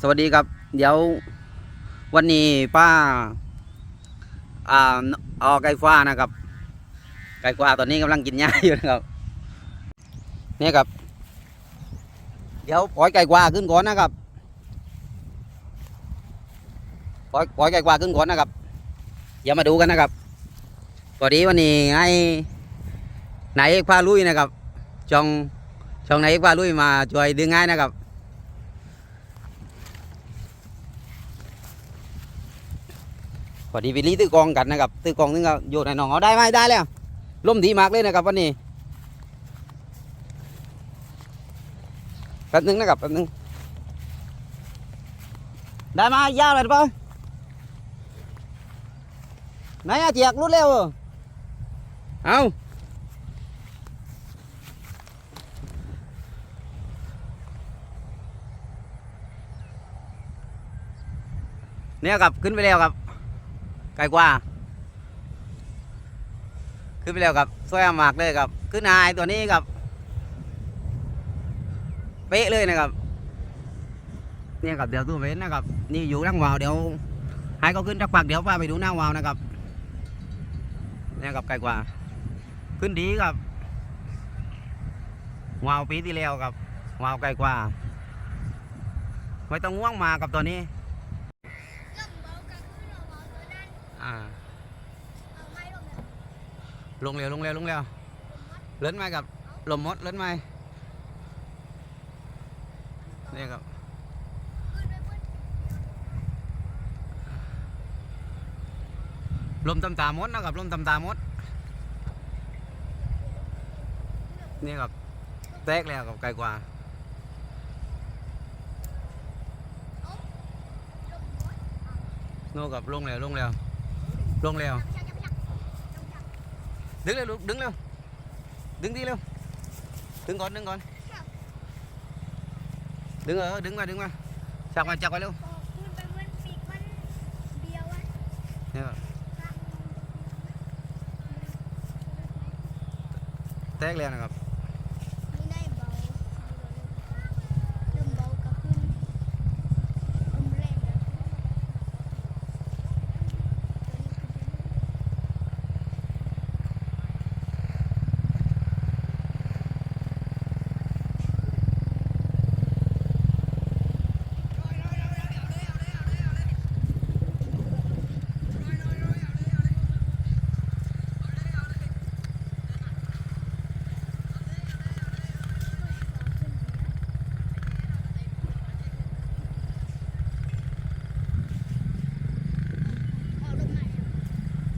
สวัสดีครับ เดี๋ยววันนี้ป้าอ่าเอาไก่ฟ้านะครับ ไก่ฟ้าตอนนี้กำลังกินหญ้าอยู่นะครับนี่ครับ เดี๋ยวปล่อยไก่กวาขึ้นก่อนนะครับปล่อยปล่อยไก่กวาขึ้นก่อนนะครับเดี๋ยวมาดูกันนะครับพอดีวันนี้ให้นายเอกพาลุยนะครับช่องช่องนายเอกพาลุยมาช่วยดึงง่ายนะครับ พอดีวิลลี่ตื้อกองกันนะครับตื้อกองนึงก็โยนให้น้องเอาได้ไหมได้แล้วล่มดีมากเลยนะครับวันนี้แป๊บนึงนะครับแป๊บนึงได้ไหมยาวเลยเปล่าไหนอะเจียกรุดเร็วเอาเนี่ยครับขึ้นไปแล้วครับ ไกลกว่าขึ้นไปแล้วครับสวยมากเลยครับ ขึ้นหายตัวนี้ครับ เป๊ะเลยนะครับเนี่ยครับเดี๋ยวตู้เว้นนะครับ นี่อยู่นั่งวาวเดี๋ยวให้เขาขึ้นจักปักเดี๋ยวพาไปดูหน้าวาวนะครับเนี่ยครับไกลกว่า ขึ้นดีครับวาวปีที่แล้วครับวาวไกลกว่า ไม่ต้องง่วงมากับตัวนี้ อ่าลงเร็วลงเร็วลงเร็วเล่นไหมกับลมมดเล่นไหมนี่ยครับลมตำตามดนะครับลมตำตามดนี่ครับแตกแล้วกับไกลกว่าโน่กับลงเร็วลงเร็ว ลงเร็ว đứng lên luôn đứng lên đứng đi luôn đứng con đứng con đứng ở đứng qua đứng qua chọc qua chọc qua luôn Dạ. tét lên nè gặp ล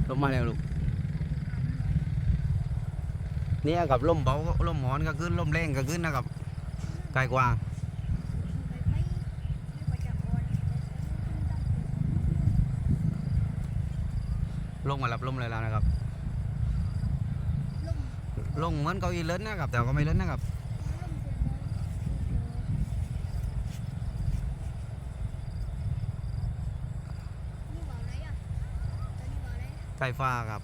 ลมมาแล้วลูกเนี่ยกับลมเบาก็ลมหมอนก็ขึ้นลมแรงก็ขึ้นนะครับไกลกว่าลงมารับลมเลยแล้วนะครับ ลงเหมือนเก้าอี้เล้นนะครับ แต่ก็ไม่เล้นนะครับ ไฟฟ้าครับ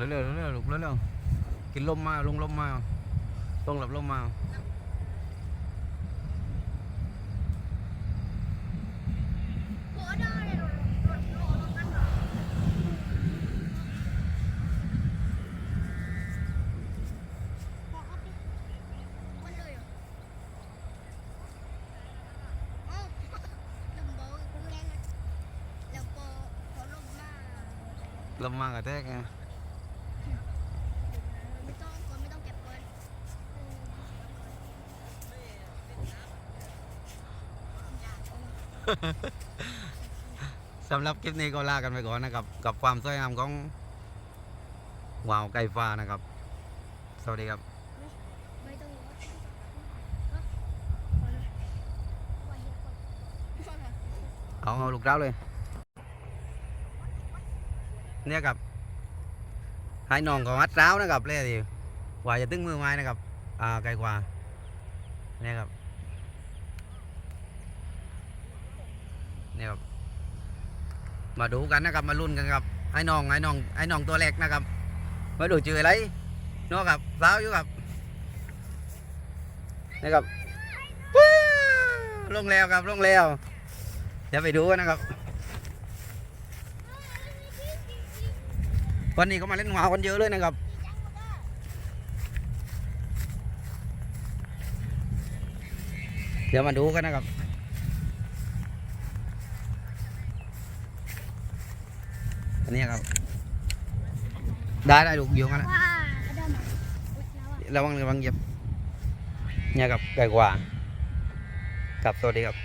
ร็วเร็วเร็วลูกเร็วเร็วกินลมมาลงลมมาต้องหลับลมมาลำมากระแทกไง สำหรับคลิปนี้ก็ลากันไปก่อนนะครับ กับความสวยงามของวาวไก่ฟ้านะครับ สวัสดีครับองรอเอาเอาลูกเต้าเลย เนี่ยครับให้น้องของอัดเต้านะครับเลยทีว่าจะตึงมือไม้นะครับ อ่าไกลกว่า เนี่ยครับ นี่ครับมาดูกันนะครับมาลุ้นกันครับไอ้น้องไอ้น้องไอ้น้องตัวเล็กนะครับมาดูชื่ออะไรเนาะครับสาวอยู่ครับนี่ครับลงแล้วครับลงแล้วเดี๋ยวไปดูกันนะครับ วันนี้ก็มาเล่นหมากันเยอะเลยนะครับเดี๋ยวมาดูกันนะครับ อันนี้ครับ ได้ได้ลูกอยู่กันนะว้าได้ไหมอุ๊ยแล้วอะระวังระวังเหยียบเนี่ยครับไกลกว่าครับสวัสดีครับ